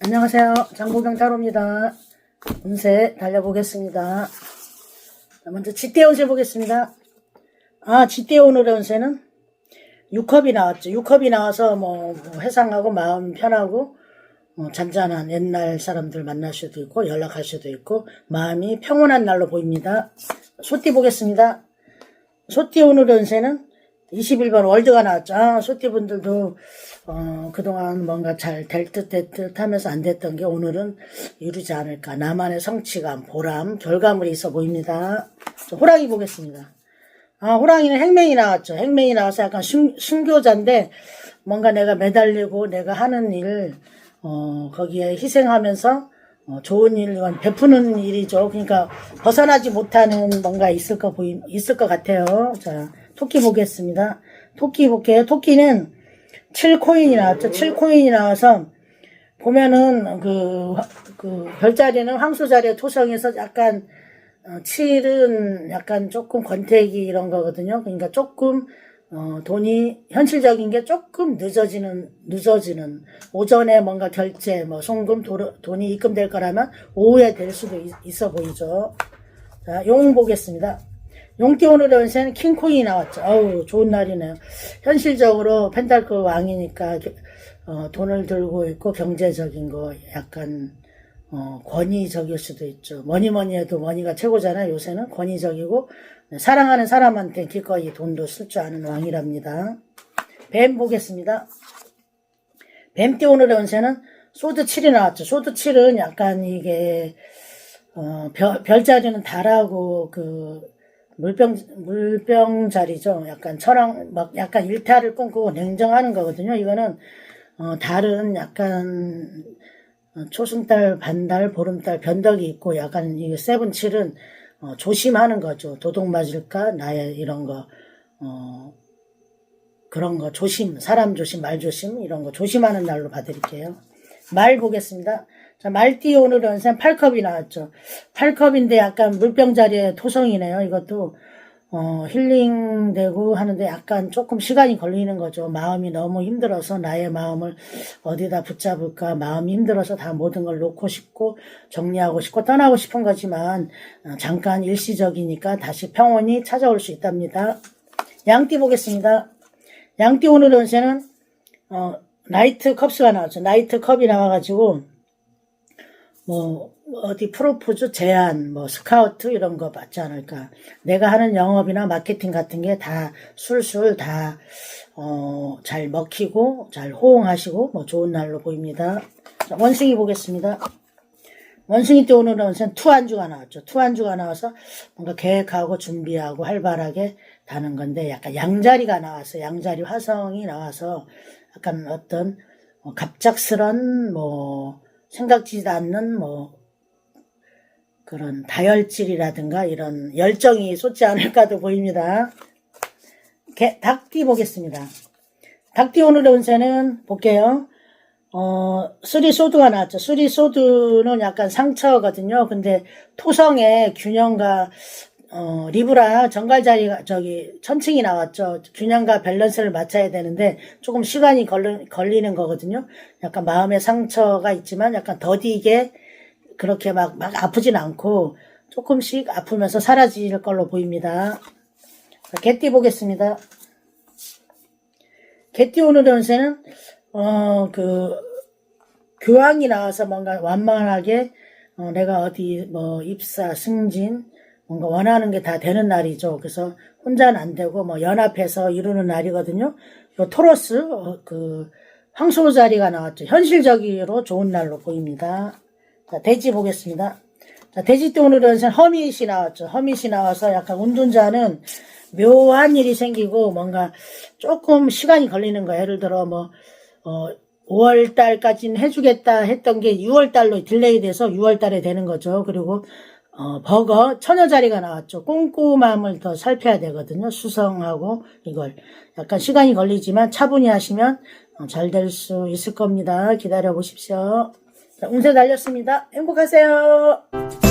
안녕하세요. 장보경 타로입니다. 운세 달려보겠습니다. 자, 먼저 지대 운세 보겠습니다. 아, 지대 오늘의 운세는 6컵이 나왔죠. 6컵이 나와서 뭐, 뭐 해상하고 마음 편하고 어, 잔잔한 옛날 사람들 만날 수도 있고 연락할 수도 있고 마음이 평온한 날로 보입니다. 소띠 보겠습니다. 소띠 오늘의 운세는 21번 월드가 나왔죠. 아, 소띠 분들도 어, 그동안 뭔가 잘 될듯될듯 하면서 안 됐던 게 오늘은 이루지 않을까. 나만의 성취감, 보람, 결과물이 있어 보입니다. 자, 호랑이 보겠습니다. 아, 호랑이는 행맹이 나왔죠. 행맹이 나와서 약간 순, 순교자인데 뭔가 내가 매달리고 내가 하는 일, 어, 거기에 희생하면서 어, 좋은 일을 베푸는 일이죠. 그러니까 벗어나지 못하는 뭔가 있을 거 보이, 있을 것 같아요. 자, 토끼 보겠습니다. 토끼 볼게요. 토끼는 7코인이 나왔죠. 7코인이 나와서 보면은 그, 그 별자리는 황소 자리에 토성에서 약간 어, 7은 약간 조금 권태기 이런 거거든요. 그러니까 조금 어, 돈이 현실적인 게 조금 늦어지는 늦어지는 오전에 뭔가 결제 뭐 송금 도, 돈이 입금될 거라면 오후에 될 수도 있, 있어 보이죠. 자, 용 보겠습니다. 용띠 오늘의 운세는 킹코인이 나왔죠. 어우, 좋은 날이네요. 현실적으로 펜타클 왕이니까, 어, 돈을 들고 있고 경제적인 거 약간, 어, 권위적일 수도 있죠. 뭐니 뭐니 해도 머니가 최고잖아요. 요새는 권위적이고, 사랑하는 사람한테 기꺼이 돈도 쓸 줄 아는 왕이랍니다. 뱀 보겠습니다. 뱀띠 오늘의 운세는 소드 7이 나왔죠. 소드 7은 약간 이게, 어, 별, 별자리는 달하고 그, 물병, 물병 자리죠. 약간 철학, 막 약간 일탈을 꿈꾸고 냉정하는 거거든요. 이거는, 어, 달은 약간, 어, 초승달, 반달, 보름달, 변덕이 있고 약간 이 세븐칠은, 어, 조심하는 거죠. 도둑 맞을까? 나의 이런 거, 어, 그런 거 조심, 사람 조심, 말 조심, 이런 거 조심하는 날로 봐드릴게요. 말 보겠습니다. 자, 말띠 오늘 연생 8컵이 나왔죠. 8컵인데 약간 물병 자리에 토성이네요. 이것도, 어, 힐링되고 하는데 약간 조금 시간이 걸리는 거죠. 마음이 너무 힘들어서 나의 마음을 어디다 붙잡을까. 마음이 힘들어서 다 모든 걸 놓고 싶고 정리하고 싶고 떠나고 싶은 거지만 어, 잠깐 일시적이니까 다시 평온이 찾아올 수 있답니다. 양띠 보겠습니다. 양띠 오늘 연세는, 어, 나이트 컵스가 나왔죠. 나이트 컵이 나와가지고, 뭐 어디 프로포즈 제안 뭐 스카우트 이런 거 받지 않을까. 내가 하는 영업이나 마케팅 같은 게 다 술술 다 어 잘 먹히고 잘 호응하시고 뭐 좋은 날로 보입니다. 자, 원숭이 보겠습니다. 원숭이 때 오늘은 원생 투안주가 나왔죠. 투안주가 나와서 뭔가 계획하고 준비하고 활발하게 다는 건데 약간 양자리가 나와서 양자리 화성이 나와서 약간 어떤 어, 갑작스런 뭐 생각지도 않는 뭐 그런 다혈질이라든가 이런 열정이 솟지 않을까도 보입니다. 개, 닭띠 보겠습니다. 닭띠 오늘의 운세는 볼게요. 어, 쓰리 소드가 나왔죠. 쓰리 소드는 약간 상처거든요. 근데 토성의 균형과 어, 리브라 정갈 자리가 저기 천층이 나왔죠. 균형과 밸런스를 맞춰야 되는데 조금 시간이 걸리, 걸리는 거거든요. 약간 마음의 상처가 있지만 약간 더디게 그렇게 막, 막 아프진 않고 조금씩 아프면서 사라질 걸로 보입니다. 자, 개띠 보겠습니다. 개띠 오늘의 운세는, 어, 그, 교황이 나와서 뭔가 완만하게, 어, 내가 어디, 뭐, 입사, 승진, 뭔가 원하는 게 다 되는 날이죠. 그래서 혼자는 안 되고, 뭐, 연합해서 이루는 날이거든요. 요 토로스, 어, 그, 황소 자리가 나왔죠. 현실적으로 좋은 날로 보입니다. 자, 돼지 보겠습니다. 자, 돼지 때 오늘은 허밋이 나왔죠. 허밋이 나와서 약간 운전자는 묘한 일이 생기고 뭔가 조금 시간이 걸리는 거예요. 예를 들어 뭐, 어, 5월 달까지는 해주겠다 했던 게 6월 달로 딜레이 돼서 6월 달에 되는 거죠. 그리고 어, 버거 처녀 자리가 나왔죠. 꼼꼼함을 더 살펴야 되거든요. 수성하고 이걸 약간 시간이 걸리지만 차분히 하시면 어, 잘될 수 있을 겁니다. 기다려 보십시오. 자, 운세 달렸습니다. 행복하세요.